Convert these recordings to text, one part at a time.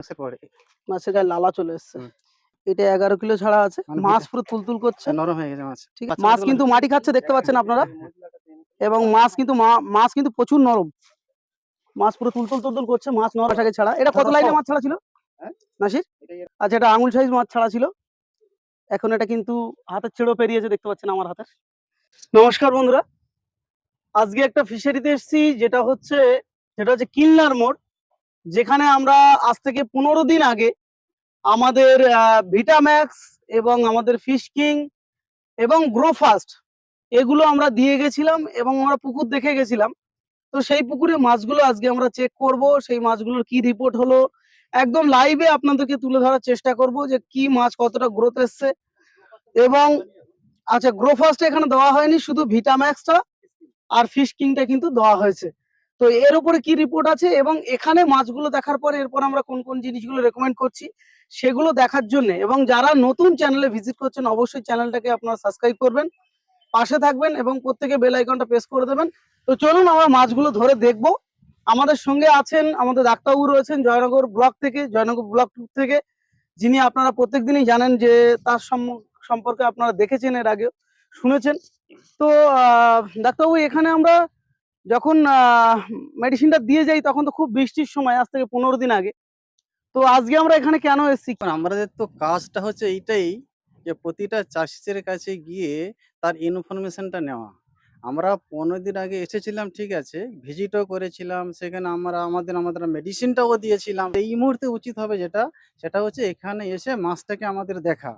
মাসের পরে মাছের গায়ে লালা চলে এসছে। এটা এগারো কিলো ছাড়া আছে। মানে মাছ পুরো তুলতুল করছে। নরম হয়ে গেছে মাছ। ঠিক আছে? মাছ কিন্তু মাটি খাচ্ছে দেখতে পাচ্ছেন আপনারা? এবং মাছ কিন্তু মাছ কিন্তু প্রচুর নরম। মাছ পুরো তুলতুল তুলতুল করছে মাছ নরম। আগে ছাড়া। এটা কত আচ্ছা, লাইনে মাছ ছাড়া ছিল? হ্যাঁ? নাসির? আচ্ছা এটা আঙুল সাইজ মাছ ছাড়া ছিল। এখন এটা কিন্তু হাতের ছেড়েও পেরিয়েছে দেখতে পাচ্ছেন আমার হাতে। নমস্কার বন্ধুরা। আজকে একটা ফিশারিতে এসেছি যেটা হচ্ছে যেটা হচ্ছে কিন্নার মোড়। যেখানে আমরা আজ থেকে পনেরো দিন আগে আমাদের ভিটাম্যাক্স এবং আমাদের ফিশ কিং এবং গ্রোফাস্ট এগুলো আমরা দিয়ে গেছিলাম এবং আমরা পুকুর দেখে গেছিলাম। তো সেই পুকুরে মাছগুলো আজকে আমরা চেক করব। সেই মাছগুলোর কি রিপোর্ট হলো? একদম লাইভে আপনাদেরকে তুলে ধরার চেষ্টা করব যে কি মাছ কতটা গ্রোথ এসছে। এবং আচ্ছা গ্রোফাস্ট এখানে দেওয়া হয়নি, শুধু ভিটাম্যাক্সটা আর ফিশ কিংটা কিন্তু দেওয়া হয়েছে। তো এর উপরে কি রিপোর্ট আছে এবং এখানে মাছগুলো দেখার পরে এরপর আমরা কোন কোন জিনিসগুলো রেকমেন্ড করছি সেগুলো দেখার জন্য এবং যারা নতুন চ্যানেলে ভিজিট করছেন অবশ্যই চ্যানেলটাকে আপনারা সাবস্ক্রাইব করবেন পাশে থাকবেন এবং প্রত্যেকে বেল আইকনটা প্রেস করে দেবেন। তো চলুন আমরা মাছগুলো ধরে দেখব। আমাদের সঙ্গে আছেন আমাদের ডাক্তারবাবু রয়েছেন জয়নগর ব্লক থেকে জয়নগর ব্লক থেকে। যিনি আপনারা প্রত্যেকদিনই জানেন যে তার সম্পর্কে আপনারা দেখেছেন এর আগে শুনেছেন। তো আহ, ডাক্তারবাবু এখানে আমরা যখন মেডিসিনটা দিয়ে যাই তখন তো খুব বৃষ্টির সময়, আজ থেকে পনেরো দিন আগে। তো আজকে আমরা এখানে কেন এসেছি? আমাদের তো কাজটা হচ্ছে এইটাই যে, প্রতিটা চাষিদের কাছে গিয়ে তার ইনফরমেশনটা নেওয়া। আমরা পনেরো দিন আগে এসেছিলাম, ঠিক আছে? ভিজিটও করেছিলাম, সেখানে আমরা, আমাদের আমাদের মেডিসিনটাও দিয়েছিলাম। এই মুহূর্তে উচিত হবে যেটা, সেটা হচ্ছে এখানে এসে মাছটাকে আমাদের দেখা।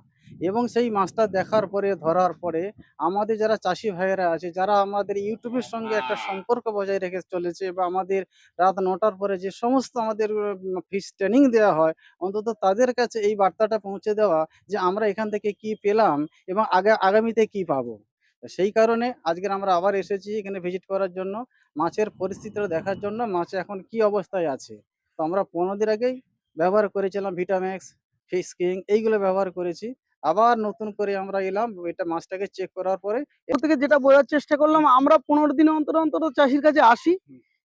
এবং সেই মাছটা দেখার পরে, ধরার পরে আমাদের যারা চাষি ভাইয়েরা আছে, যারা আমাদের ইউটিউবের সঙ্গে একটা সম্পর্ক বজায় রেখে চলেছে বা আমাদের রাত নটার পরে যে সমস্ত আমাদের ফিস ট্রেনিং দেওয়া হয়, অন্তত তাদের কাছে এই বার্তাটা পৌঁছে দেওয়া যে আমরা এখান থেকে কি পেলাম এবং আগা, আগামীতে কি পাবো। সেই কারণে আজকে আমরা আবার এসেছি এখানে ভিজিট করার জন্য, মাছের পরিস্থিতিটা দেখার জন্য, মাছ এখন কি অবস্থায় আছে। তো আমরা পনেরো দিন আগেই ব্যবহার করেছিলাম ভিটাম্যাক্স ফিশ কিং এইগুলো ব্যবহার করেছি। আবার নতুন করে আমরা এলাম এটা মাছটাকে চেক করার পরে এর থেকে যেটা বোঝার চেষ্টা করলাম আমরা পনেরো দিন অন্তর অন্তর চাষির কাছে আসি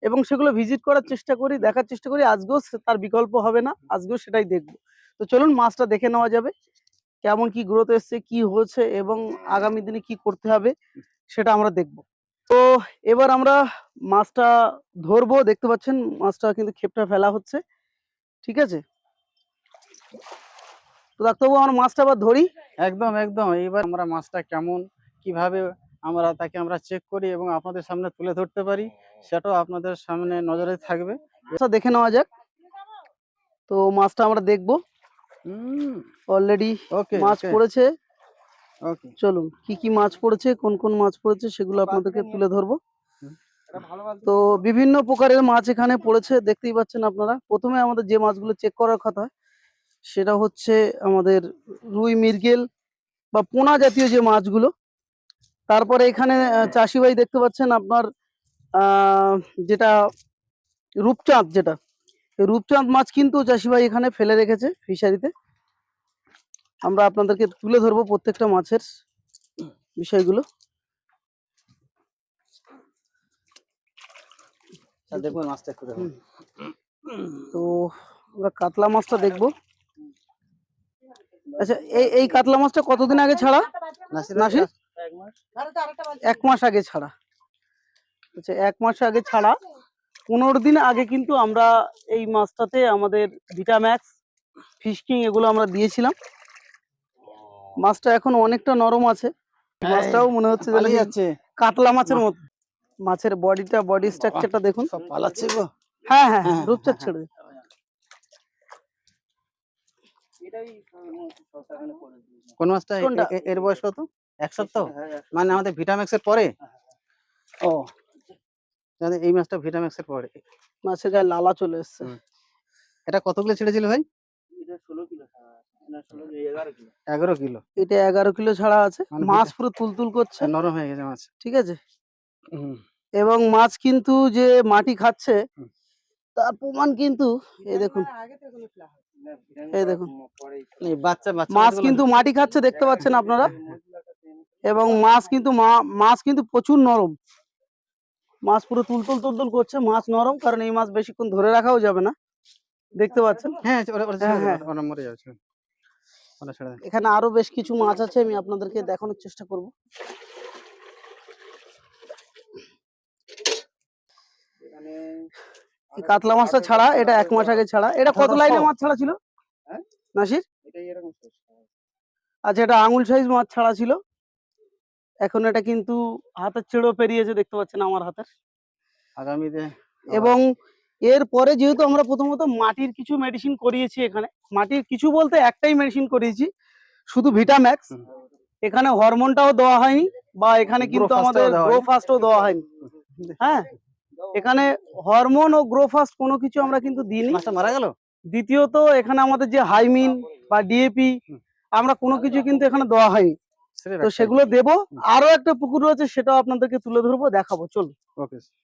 এবং সেগুলো ভিজিট করার চেষ্টা করি দেখার চেষ্টা করি আজকেও তার বিকল্প হবে না আজকেও সেটাই দেখব। তো চলুন মাছটা দেখে নেওয়া যাবে কেমন কি গ্রোথ এসছে কি হয়েছে এবং আগামী দিনে কি করতে হবে সেটা আমরা দেখব। তো এবার আমরা মাছটা ধরবো দেখতে পাচ্ছেন মাছটা কিন্তু খেপটা ফেলা হচ্ছে ঠিক আছে? তো ডাক্তারবাবু আমরা মাছটা আবার ধরি। একদম একদম। এইবার আমরা মাছটা কেমন কীভাবে আমরা তাকে আমরা চেক করি এবং আপনাদের সামনে তুলে ধরতে পারি সেটাও আপনাদের সামনে নজরে থাকবে। দেখে নেওয়া যাক। তো মাছটা আমরা দেখব। অলরেডি ওকে মাছ পড়েছে। চলুন কি কি মাছ পড়েছে কোন কোন মাছ পড়েছে সেগুলো আপনাদেরকে তুলে ধরবো। তো বিভিন্ন প্রকারের মাছ এখানে পড়েছে দেখতেই পাচ্ছেন আপনারা। প্রথমে আমাদের যে মাছগুলো চেক করার কথা সেটা হচ্ছে আমাদের রুই মৃগেল বা পোনা জাতীয় যে মাছগুলো। তারপরে এখানে চাষি ভাই দেখতে পাচ্ছেন আপনার যেটা রূপচাঁদ যেটা রূপচাঁদ মাছ কিন্তু চাষি ভাই এখানে ফেলে রেখেছে ফিশারিতে। আমরা আপনাদেরকে তুলে ধরবো প্রত্যেকটা মাছের বিষয়গুলো। দেখবেন মাছটা একটু তো আমরা কাতলা মাছটা দেখব। আচ্ছা এই এই কাতলা মাছটা কতদিন আগে ছাড়া? নাসির? এক মাস। আগে ছাড়া। আচ্ছা এক মাস আগে ছাড়া। পনেরো দিন আগে কিন্তু আমরা এই মাছটাতে আমাদের ভিটাম্যাক্স ফিশকিং এগুলো আমরা দিয়েছিলাম। মাছটা এখন অনেকটা নরম আছে। মাছটাও মনে হচ্ছে যাচ্ছে কাতলা মাছের মতো মাছের বডিটা বডি স্ট্রাকচারটা দেখুন। সব পালাচ্ছে গো। হ্যাঁ হ্যাঁ হ্যাঁ হ্যাঁ, রূপচাঁদ হ্যাঁ, ছেড়ে কোন মাছটা এ-? এর বয়স কত? এক সপ্তাহ? মানে আমাদের ভিটাম্যাক্স এর পরে? ও। তাহলে এই মাছটা ভিটাম্যাক্স এর পরে। মাছের গায়ে লালা চলে এসছে। এটা কতগুলো ছেড়েছিল ভাই? এগারো কিলো। এটা এগারো কিলো ছাড়া আছে। মানে মাছ পুরো তুলতুল করছে। নরম হয়ে গেছে মাছ। ঠিক আছে? এবং মাছ কিন্তু যে মাটি খাচ্ছে তার প্রমাণ কিন্তু এই দেখুন। এই দেখুন। মাছ কিন্তু মাটি খাচ্ছে দেখতে পাচ্ছেন আপনারা? এবং মাছ কিন্তু মাছ কিন্তু প্রচুর নরম। মাছ পুরো তুলতুল তুলতুল করছে মাছ নরম কারণ এই মাছ বেশিক্ষণ ধরে রাখাও যাবে না। দেখতে পাচ্ছেন? হ্যাঁ হ্যাঁ, হ্যাঁ। এখানে আরও বেশ কিছু মাছ আছে আমি আপনাদেরকে দেখানোর চেষ্টা করব। এই কাতলা মাছটা ছাড়া এটা এক মাস আগে ছাড়া। এটা কত আঠারোশো। লাইনের মাছ ছাড়া ছিল? হ্যাঁ? নাসির? size। আচ্ছা এটা আঙুল সাইজ মাছ ছাড়া ছিল। এখন এটা কিন্তু হাতের চেড়ো পেরিয়েছে দেখতে পাচ্ছেন আমার হাতের। আগামীতে এবং এর পরে যেহেতু আমরা প্রথমত মাটির কিছু মেডিসিন করিয়েছি এখানে মাটির কিছু বলতে একটাই মেডিসিন করিয়েছি শুধু ভিটাম্যাক্স। এখানে হরমোনটাও দেওয়া হয়নি বা এখানে কিন্তু আমাদের গ্রো ফাস্টও দেওয়া হয়নি। হ্যাঁ? এখানে হরমোন ও গ্রোফাস্ট কোনো কিছু আমরা কিন্তু দিইনি। মাছটা মারা গেল? দ্বিতীয়ত এখানে আমাদের যে হাইমিন বা ডিএপি আমরা কোনো কিছু কিন্তু এখানে দেওয়া হয়নি। তো সেগুলো দেবো। আরও একটা পুকুর রয়েছে সেটাও আপনাদেরকে তুলে ধরবো দেখাবো। চলুন। ওকে।